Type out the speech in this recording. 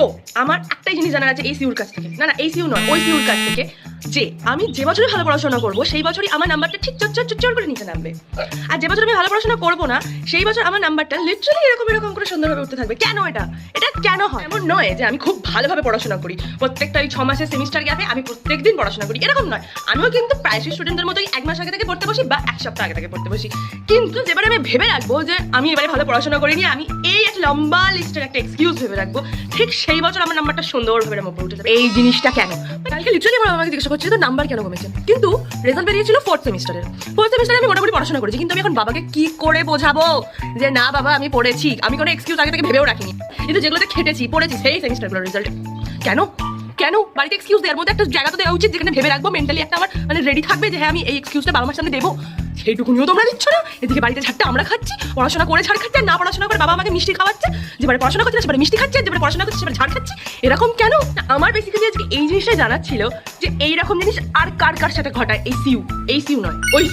তো আমার একটাই জিনিস জানার আছে এই সিউর কাছ থেকে। না না এই সিউ নয় ওই সিউর কাছ থেকে। যে আমি যে বছরে ভালো পড়াশোনা করব, সেই বছরই আমার নাম্বারটা ঠিক চট চট করে নিচে নামবে। আর যে বছর আমি ভালো পড়াশোনা করব না, সেই বছর আমার নাম্বারটা লিটারালি এরকম এরকম করে সুন্দরভাবে উঠতে থাকবে। কেন এটা? এটা কেন হয়? এমন নয় যে আমি খুব ভালোভাবে পড়াশোনা করি। প্রত্যেকটা ওই ছ মাসের সেমিস্টার গ্যাপে আমি প্রত্যেকদিন পড়াশোনা করি। এরকম নয়। আমিও কিন্তু প্রায়শই স্টুডেন্টদের মতোই এক মাস আগে থেকে পড়তে বসি বা এক সপ্তাহ আগে থেকে পড়তে বসি। কিন্তু যেবারে আমি ভেবে রাখব যে আমি এবারে ভালো পড়াশোনা করিনি, আমি এই একটা লম্বা লিস্টের একটা এক্সকিউজ ভেবে রাখব। ঠিক সেই বছর আমার নাম্বারটা সুন্দরভাবে আমার উঠে যাবে। এই জিনিসটা কেন? কালকে লিটারালি আমার আমাকে জিজ্ঞাসা করছে নাম্বার কেন কমেছে? কিন্তু রেজাল্ট বেরিয়েছিল ফোর্থ সেমিস্টারের ফোর্থ সেমিস্টারে আমি মোটামুটি পড়াশোনা করেছি, কিন্তু আমি এখন বাবাকে কি করে বোঝাবো? যে না বাবা, আমি পড়েছি। আমি কোনো এক্সকিউজ আগে থেকে ভেবেও রাখিনি। কিন্তু যেগুলোতে খেটেছি, পড়েছি, সেই সেমিস্টারগুলোর রেজাল্ট কেন? কেন? বাড়িতে এক্সকিউজ দেওয়ার মধ্যে একটা জায়গা তো দেওয়া উচিত যেখানে ভেবে রাখব মেন্টালি একটা আমার মানে রেডি থাকবে যে হ্যাঁ আমি এই এক্সকিউজটা বাবা মার সামনে দেবো। সেইটুকুনিও তোমরা দিচ্ছ না। এদিকে বাড়িতে ছাড়তে আমরা খাচ্ছি, পড়াশোনা করে ছাড় খাচ্ছে না পড়াশোনা করে বাবা আমাকে মিষ্টি খাওয়াচ্ছে। যেবারে পড়াশোনা করছে সেবারে মিষ্টি খাচ্ছে, যেবারে পড়াশোনা করছে, সেবারে ঝাড় খাচ্ছে। এরকম কেন? আমার বেসিক্যালি আজকে এই জিনিসটা জানার ছিল যে, এইরকম জিনিস আর কার কার সাথে ঘটায়? এই সিউ এই সিউ নয়, ওই